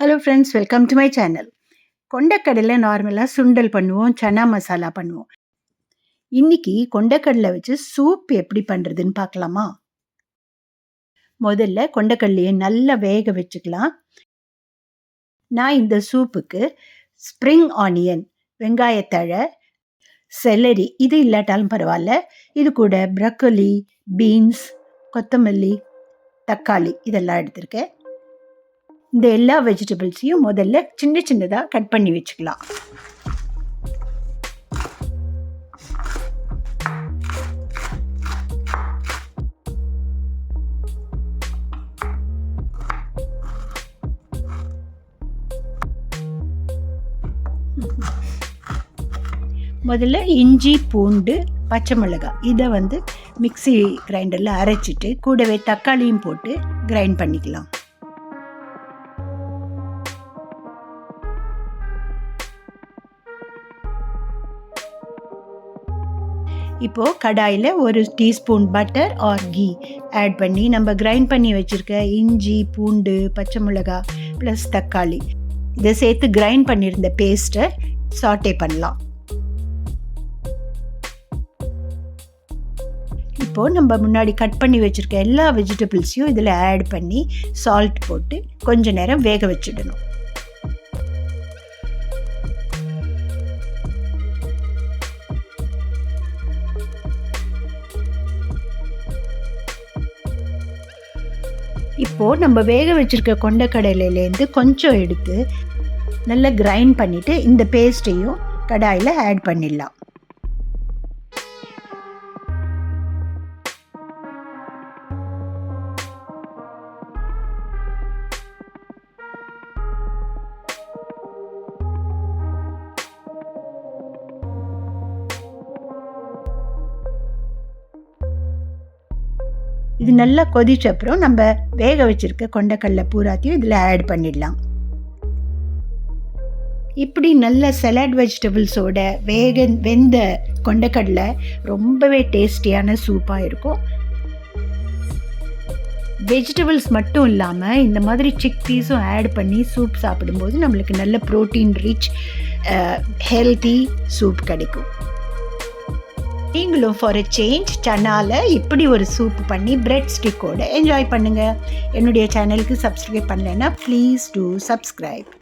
Hello friends welcome to my channel கொண்டக்கடலை நார்மலாக சுண்டல் பண்ணுவோம் சனா மசாலா பண்ணுவோம். இன்னைக்கு கொண்டக்கடலை வச்சு சூப் எப்படி பண்ணுறதுன்னு பார்க்கலாமா? முதல்ல கொண்டக்கடலையை நல்லா வேக வச்சுக்கலாம். நான் இந்த சூப்புக்கு ஸ்ப்ரிங் ஆனியன் வெங்காயத்தழை செலரி இது இல்லாட்டாலும் பரவாயில்ல. இது கூட ப்ரக்கோலி பீன்ஸ் கொத்தமல்லி தக்காளி இதெல்லாம் எடுத்திருக்கேன். இந்த எல்லா வெஜிடபிள்ஸையும் முதல்ல சின்ன சின்னதாக கட் பண்ணி வச்சுக்கலாம். முதல்ல இஞ்சி பூண்டு பச்சை மிளகாய். இதை வந்து மிக்சி கிரைண்டரில் அரைச்சிட்டு கூடவே தக்காளியும் போட்டு கிரைண்ட் பண்ணிக்கலாம். இப்போது கடாயில் ஒரு teaspoon butter or ghee add பண்ணி நம்ம கிரைண்ட் பண்ணி வச்சுருக்க இஞ்சி பூண்டு பச்சை மிளகா ப்ளஸ் தக்காளி. இதை சேர்த்து கிரைண்ட் பண்ணியிருந்த பேஸ்ட்டை சாட்டே பண்ணலாம். இப்போது நம்ம முன்னாடி கட் பண்ணி வச்சுருக்க எல்லா வெஜிடபிள்ஸையும் இதில் ஆட் பண்ணி சால்ட் போட்டு கொஞ்ச நேரம் வேக வச்சிடணும். இப்போது நம்ம வேக வச்சுருக்க கொண்டக்கடலையிலேருந்து கொஞ்சம் எடுத்து நல்லா கிரைண்ட் பண்ணிவிட்டு இந்த பேஸ்ட்டையும் கடாயில் ஆட் பண்ணிடலாம். இது நல்லா கொதிச்ச அப்புறம் நம்ம வேக வச்சுருக்க கொண்டக்கடலை பூராத்தையும் இதில் ஆட் பண்ணிடலாம். இப்படி நல்ல சலாட் வெஜிடபிள்ஸோட வேக வெந்த கொண்டக்கடலை ரொம்பவே டேஸ்டியான சூப்பாக இருக்கும். வெஜிடபிள்ஸ் மட்டும் இல்லாமல் இந்த மாதிரி சிக் பீஸும் ஆட் பண்ணி சூப் சாப்பிடும்போது நம்மளுக்கு நல்ல ப்ரோட்டீன் ரிச் ஹெல்த்தி சூப் கிடைக்கும். நீங்களும் ஃபார் எ சேஞ்ச் சன்னால இப்படி ஒரு சூப் பண்ணி பிரெட் ஸ்டிக்கோட என்ஜாய் பண்ணுங்கள் என்னுடைய சேனலுக்கு சப்ஸ்கிரைப் பண்ணலைன்னா ப்ளீஸ் டூ சப்ஸ்கிரைப்